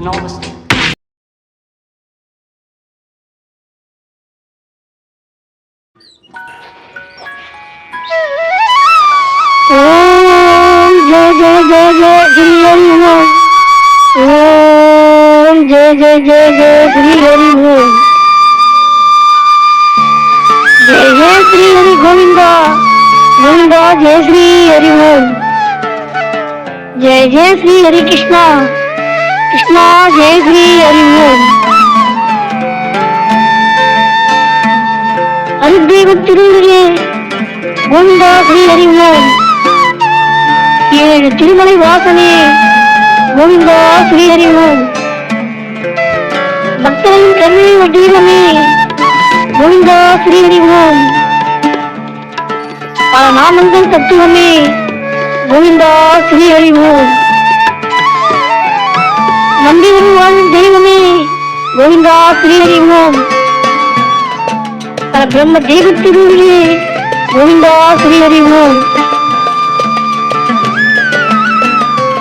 Novus. ஓம் ஜெய ஜெய ஜெய ஜெய ஸ்ரீ ஹரி ஓம் ஓம் ஜெய ஜெய ஜெய ஜெய ஸ்ரீ ஹரி ஓம் ஜெய ஜெய ஸ்ரீ ஹரி கோவிந்தா கோவிந்தா ஜெய ஸ்ரீ ஹரி ஓம் ஜெய ஜெய ஸ்ரீ ஹரி கிருஷ்ணா கிருஷ்ணா ஜெய ஸ்ரீ ஹரி ஓம் ஹரிதேவ திருவுருளே கோவிந்தா ஸ்ரீ ஹரி ஓம் ஏழு திருமலை வாசனே கோவிந்தா ஸ்ரீஹரி ஓம் பக்தரின் கருணை தீபமே கோவிந்தா ஸ்ரீஹரி ஓம் பல நாமங்கள் தத்துவமே கோவிந்தா ஸ்ரீஹரி ஓம் கோவிந்தா ஸ்ரீஹரி ஓம் பல பிரம்ம தெய்வத்திருவிலே கோவிந்தா ஸ்ரீஹரி ஓம்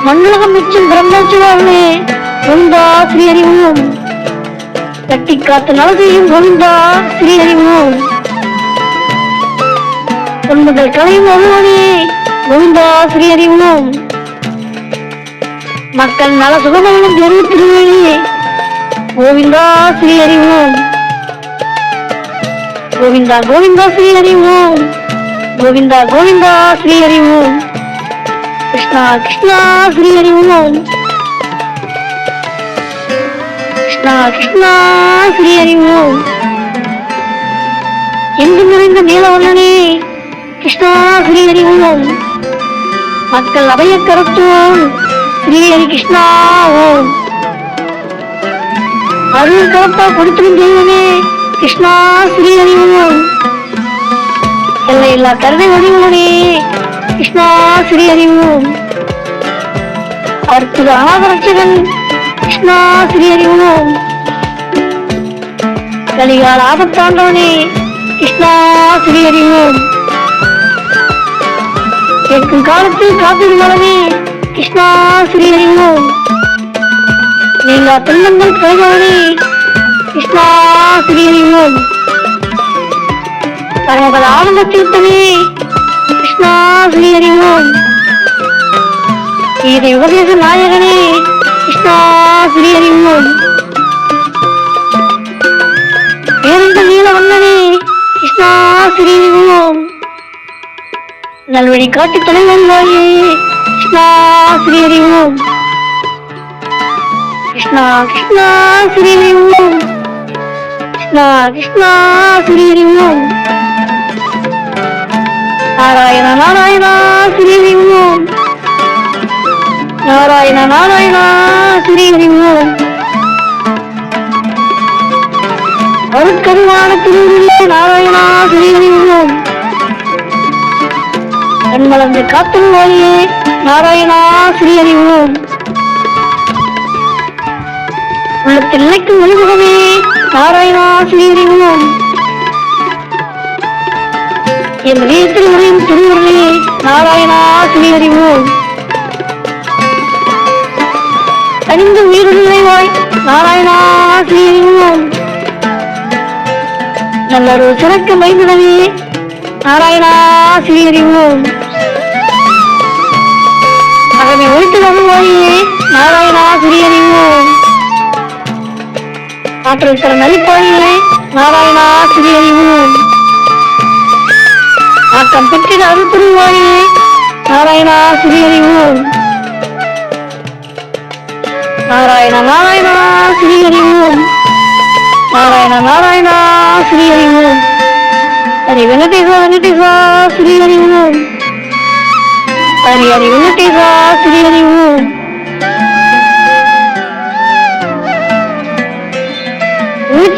மண்ணுலகம் மிச்சம் பிரம்மச்சுவாமே கோவிந்தா ஸ்ரீ அறிவோம் கட்டி காத்து நல செய்யும் கோவிந்தா ஸ்ரீ அறிவோம் தொன்முதல் கலையும் ஒருவனே கோவிந்தா ஸ்ரீ அறிவோம் மக்கள் நல சுகமங்களும் பெரும் திருவேணியே கோவிந்தா ஸ்ரீ ஹரி ஓம். கோவிந்தா கோவிந்தா ஸ்ரீ ஹரி ஓம். கோவிந்தா கோவிந்தா ஸ்ரீ ஹரி ஓம். கிருஷ்ணா கிருஷ்ணா ஸ்ரீ ஹரி ஓம். கிருஷ்ணா கிருஷ்ணா ஸ்ரீ ஹரி ஓம். எங்கு நிறைந்த நீலவண்ணனே கிருஷ்ணா ஸ்ரீ ஹரி ஓம். மக்கள் அபய கருத்துவோம் ஸ்ரீ ஹரி கிருஷ்ணா அருள் தோப்பா கொடுத்திடும் தெய்வமே கிருஷ்ணா ஸ்ரீ ஹரி ஓம் எல்லையில்லா கருணை வடிவனே கிருஷ்ணா ஸ்ரீ ஹரி அற்புத ஆதரட்சகன் கிருஷ்ணா ஸ்ரீ ஹரி கலிகால ஆபத்தாண்டவனே கிருஷ்ணா ஸ்ரீ ஹரி கேட்கும் காலத்தில் காத்திருந்தவனே கிருஷ்ணா ஸ்ரீ ஹரி எல்லா நீங்கா துன்பங்கள் கைகவனே கிருஷ்ணா ஸ்ரீ ஹரி பரமபத ஆனந்த தீர்த்தமே கிருஷ்ணா ஸ்ரீ ஹரி உபதேச நாயகனே கிருஷ்ணா ஸ்ரீ பேருந்த நீல வண்ணனே கிருஷ்ணா ஸ்ரீ நல்வழி காட்டு தலைவன் வாயே கிருஷ்ணா ஸ்ரீ ஹரி ஓம் கிருஷ்ணா கிருஷ்ணா ஸ்ரீ ஓம் கிருஷ்ணா கிருஷ்ணா ஸ்ரீ ஓம் நாராயண நாராயணா ஸ்ரீ ஓம் நாராயண நாராயணா ஸ்ரீ ஓம் அருட்கருவான திருவுருளே நாராயணா ஸ்ரீ ஓம் கண்மலர்ந்து காத்தும் நாராயணா ஸ்ரீ ஓம் உள்ளத்தில் நிலைக்கும் ஒளிமுகமே நாராயணா ஸ்ரீ என் வீட்டில் உரையும் திருவுருளே நாராயணா ஸ்ரீ ஹரி ஓம் கனிந்து உயிருள்ளைவாய் நாராயணா ஸ்ரீ ஹரி நல்லொரு சிறக்க மைந்தனவே நாராயணா ஸ்ரீ ஹரி ஒழித்து வருவாயே நாராயணா ஸ்ரீ ஆற்றல் தர நலிப்பாயே நாராயணா ஸ்ரீ ஆக்கம் பெற்றிட அருள் புரிவாயே நாராயணா ஸ்ரீ நாராயண நாராயணா ஸ்ரீ நாராயண நாராயணா ஸ்ரீ ஹரி வெங்கடேசா வெங்கடேசா ஸ்ரீ ஹரி ஓம் ஹரி வெங்கடேசா ஸ்ரீ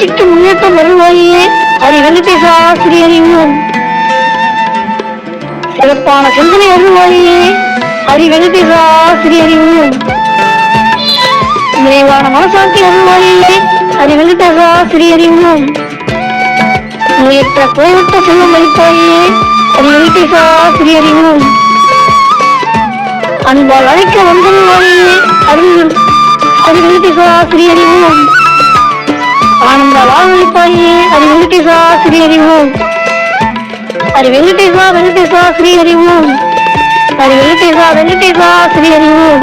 திக்கு முன்னேற்ற வருவாயே. அறிவெழுத்தை சாசிரியறிவோம் சிறப்பான சிந்தனை அருள்வாயே அறிவெழுத்தை சாசிரியறிவோம் நிறைவான மனசாந்தி அருள்வாயே அறிவெழுத்தை சாசிரியறிவோம் முயற்ற கோவிட்ட செல்வம் அளிப்பாயே. அறிவெழுத்தை சாசிரியறிவோம் அன்பால் அழைக்க வந்துள்ளாயே அறிவு அறிவெழுத்தை சாசிரியறிவோம் హరి వెంకటేశ శ్రీ హరి ఓం హరి వెంకటేశ వెంకటేశ శ్రీ హరి ఓం హరి వెంకటేశ వెంకటేశ శ్రీ హరి ఓం